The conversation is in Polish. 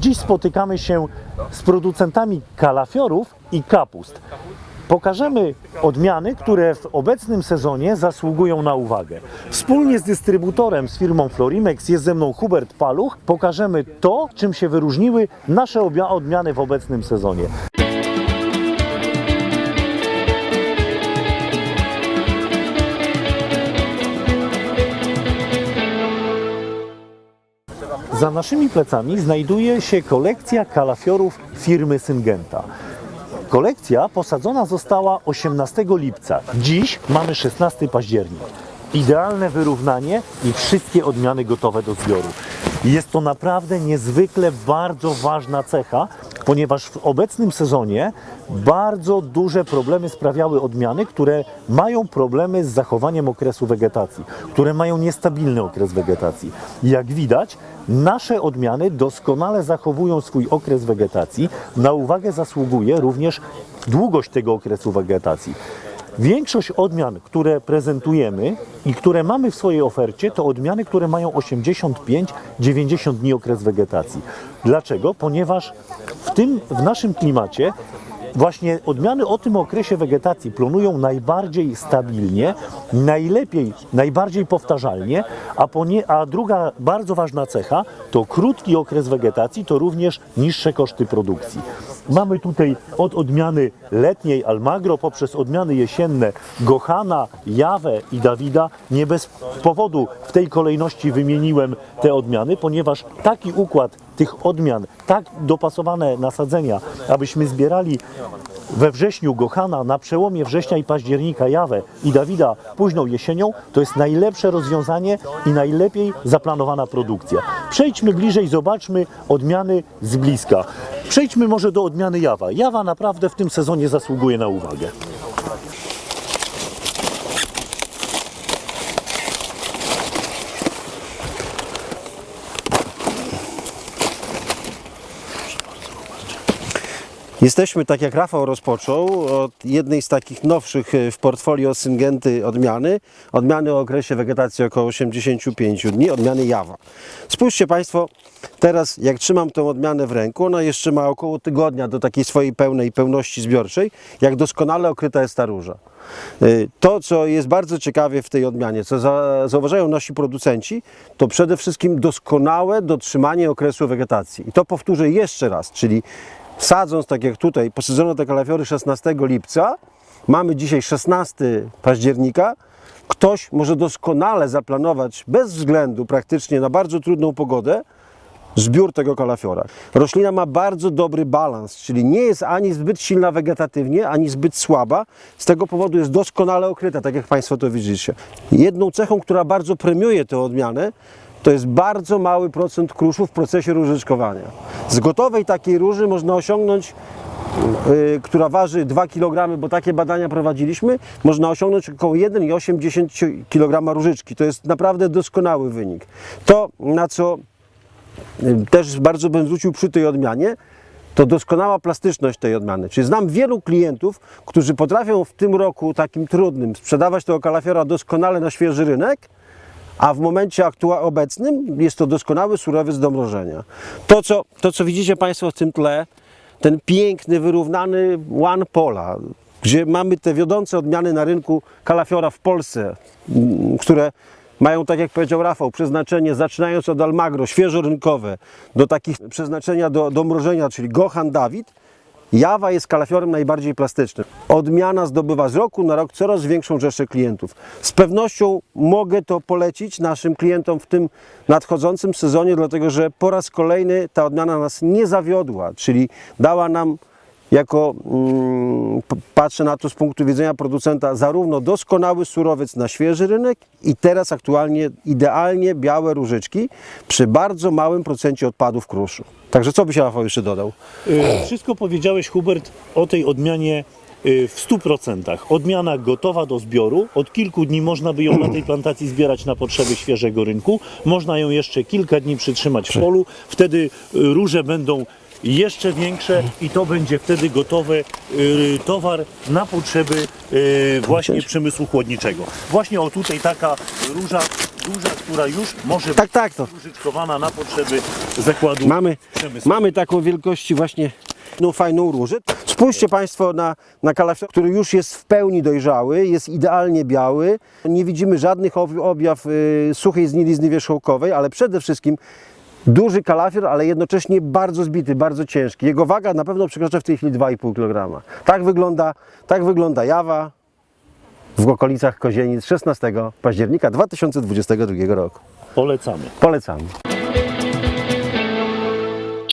Dziś spotykamy się z producentami kalafiorów i kapust. Pokażemy odmiany, które w obecnym sezonie zasługują na uwagę. Wspólnie z dystrybutorem, z firmą Florimex, jest ze mną Hubert Paluch. Pokażemy to, czym się wyróżniły nasze odmiany w obecnym sezonie. Za naszymi plecami znajduje się kolekcja kalafiorów firmy Syngenta. Kolekcja posadzona została 18 lipca. Dziś mamy 16 październik. Idealne wyrównanie i wszystkie odmiany gotowe do zbioru. Jest to naprawdę niezwykle bardzo ważna cecha, ponieważ w obecnym sezonie bardzo duże problemy sprawiały odmiany, które mają problemy z zachowaniem okresu wegetacji, które mają niestabilny okres wegetacji. Jak widać, nasze odmiany doskonale zachowują swój okres wegetacji. Na uwagę zasługuje również długość tego okresu wegetacji. Większość odmian, które prezentujemy i które mamy w swojej ofercie, to odmiany, które mają 85-90 dni okres wegetacji. Dlaczego? Ponieważ w tym, w naszym klimacie Właśnie odmiany o tym okresie wegetacji plonują najbardziej stabilnie, najlepiej, najbardziej powtarzalnie, a, ponie, a druga bardzo ważna cecha to krótki okres wegetacji, to również niższe koszty produkcji. Mamy tutaj od odmiany letniej Almagro poprzez odmiany jesienne Gohana, Jawę i Dawida. Nie bez powodu w tej kolejności wymieniłem te odmiany, ponieważ taki układ tych odmian, tak dopasowane nasadzenia, abyśmy zbierali we wrześniu Gohana, na przełomie września i października Jawę i Dawida późną jesienią, to jest najlepsze rozwiązanie i najlepiej zaplanowana produkcja. Przejdźmy bliżej, zobaczmy odmiany z bliska. Przejdźmy może do odmiany Jawa. Jawa naprawdę w tym sezonie zasługuje na uwagę. Jesteśmy, tak jak Rafał rozpoczął, od jednej z takich nowszych e, w portfolio Syngenty odmiany. Odmiany o okresie wegetacji około 85 dni, odmiany Jawa. Spójrzcie Państwo, teraz jak trzymam tę odmianę w ręku, ona jeszcze ma około tygodnia do takiej swojej pełnej pełności zbiorczej, jak doskonale okryta jest ta róża. E, To, co jest bardzo ciekawie w tej odmianie, co za, zauważają nasi producenci, to przede wszystkim doskonałe dotrzymanie okresu wegetacji. I to powtórzę jeszcze raz, czyli sadząc tak jak tutaj, posadzono te kalafiory 16 lipca, mamy dzisiaj 16 października, ktoś może doskonale zaplanować bez względu praktycznie na bardzo trudną pogodę zbiór tego kalafiora. Roślina ma bardzo dobry balans, czyli nie jest ani zbyt silna wegetatywnie, ani zbyt słaba. Z tego powodu jest doskonale okryta, tak jak Państwo to widzicie. Jedną cechą, która bardzo premiuje tę odmianę, to jest bardzo mały procent kruszu w procesie różyczkowania. Z gotowej takiej róży można osiągnąć y, która waży 2 kg, bo takie badania prowadziliśmy, można osiągnąć około 1,8 kg różyczki. To jest naprawdę doskonały wynik. To, na co y, też bardzo bym zwrócił przy tej odmianie, to doskonała plastyczność tej odmiany. Czyli znam wielu klientów, którzy potrafią w tym roku takim trudnym sprzedawać tego kalafiora doskonale na świeży rynek, a w momencie aktua- obecnym jest to doskonały surowiec do mrożenia. To co, to, co widzicie Państwo w tym tle, ten piękny, wyrównany One Pola, gdzie mamy te wiodące odmiany na rynku kalafiora w Polsce, mm, które mają, tak jak powiedział Rafał, przeznaczenie zaczynając od Almagro, świeżorynkowe, do takich przeznaczenia do, do mrożenia, czyli Gohan Dawid, Jawa jest kalafiorem najbardziej plastycznym. Odmiana zdobywa z roku na rok coraz większą rzeszę klientów. Z pewnością mogę to polecić naszym klientom w tym nadchodzącym sezonie, dlatego że po raz kolejny ta odmiana nas nie zawiodła, czyli dała nam jako mm, patrzę na to z punktu widzenia producenta, zarówno doskonały surowiec na świeży rynek i teraz aktualnie idealnie białe różyczki przy bardzo małym procencie odpadów kruszu. Także co by się Rafał jeszcze dodał? Y, Wszystko powiedziałeś, Hubert, o tej odmianie w 100%. Odmiana gotowa do zbioru. Od kilku dni można by ją na tej plantacji zbierać na potrzeby świeżego rynku. Można ją jeszcze kilka dni przytrzymać w polu. Wtedy y, róże będą jeszcze większe i to będzie wtedy gotowy y, towar na potrzeby y, właśnie przemysłu chłodniczego. Właśnie o tutaj taka róża duża, która już może być Tak, tak, to użytkowana na potrzeby zakładu mamy, przemysłu. mamy taką wielkości właśnie no, fajną różę. Spójrzcie Państwo na, na kalafior, który już jest w pełni dojrzały, jest idealnie biały. Nie widzimy żadnych ob- objaw y, suchej znilizny wierzchołkowej, ale przede wszystkim duży kalafior, ale jednocześnie bardzo zbity, bardzo ciężki. Jego waga na pewno przekracza w tej chwili 2,5 kg. Tak wygląda, tak wygląda jawa w okolicach Kozienic 16 października 2022 roku. Polecamy. Polecamy.